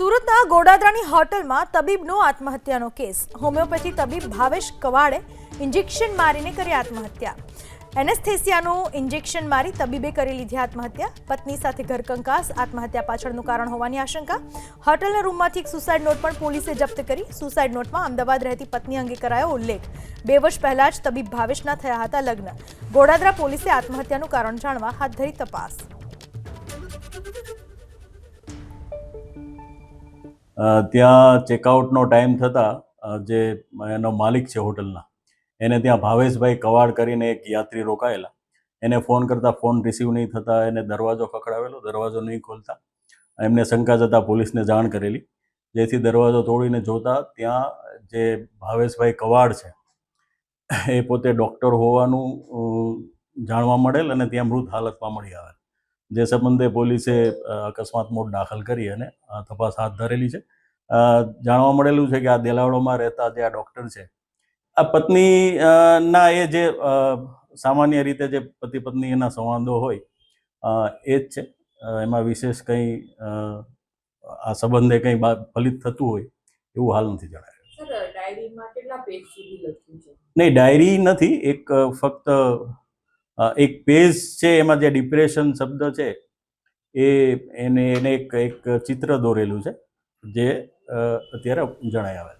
સુરતના ગોડાદરાની હોટલમાં તબીબનો આત્મહત્યાનો case. Homeopathy તબીબ ભાવેશ કવાડે ઇન્જેક્શન મારીને કરી આત્મહત્યા. એનેસ્થેસિયાનું ઇન્જેક્શન મારી તબીબે કરી લીધી આત્મહત્યા. પત્ની સાથે ઘરકંકાસ, આત્મહત્યા પાછળનું કારણ હોવાની આશંકા. હોટલના રૂમમાંથી એક સુસાઇડ નોટ પણ પોલીસે જપ્ત કરી. સુસાઇડ નોટમાં અમદાવાદ રહેતી પત્ની અંગે કરાયો ઉલ્લેખ. બે વર્ષ પહેલા જ તબીબ ભાવેશના થયા હતા લગ્ન. ગોડાદરા પોલીસે આત્મહત્યાનું કારણ જાણવા હાથ ધરી તપાસ. ત્યાં ચેકઆઉટનો ટાઈમ થતાં જે એનો માલિક છે હોટલના, એને ત્યાં ભાવેશભાઈ કવાડ કરીને એક યાત્રી રોકાયેલા. એને ફોન કરતાં ફોન રિસીવ નહીં થતાં, એને દરવાજો ખખડાવેલો, દરવાજો નહીં ખોલતા. એમને શંકા જતાં પોલીસને જાણ કરેલી. જેથી દરવાજો તોડીને જોતા ત્યાં જે ભાવેશભાઈ કવાડ છે, એ પોતે ડૉક્ટર હોવાનું જાણવા મળેલ અને ત્યાં મૃત હાલતમાં મળી આવેલ. જે સંબંધે પોલીસે અકસ્માત મોડ દાખલ કરી અને તપાસ હાથ ધરેલી છે. જાણવા મળેલું છે કે આ દેલાવડોમાં રહેતા જે આ ડૉક્ટર છે આ પત્ની ના એ જે સામાન્ય રીતે જે પતિ પત્ની એના સંવાદો હોય એ જ છે. એમાં વિશેષ કંઈ આ સંબંધે કંઈ ફલિત થતું હોય એવું હાલ નથી જણાયું. નહીં ડાયરી નથી. એક ફક્ત એક પેજ છે એમાં જે ડિપ્રેશન શબ્દ છે એ એને એને એક એક ચિત્ર દોરેલું છે. જે અત્યારે જણાય આવે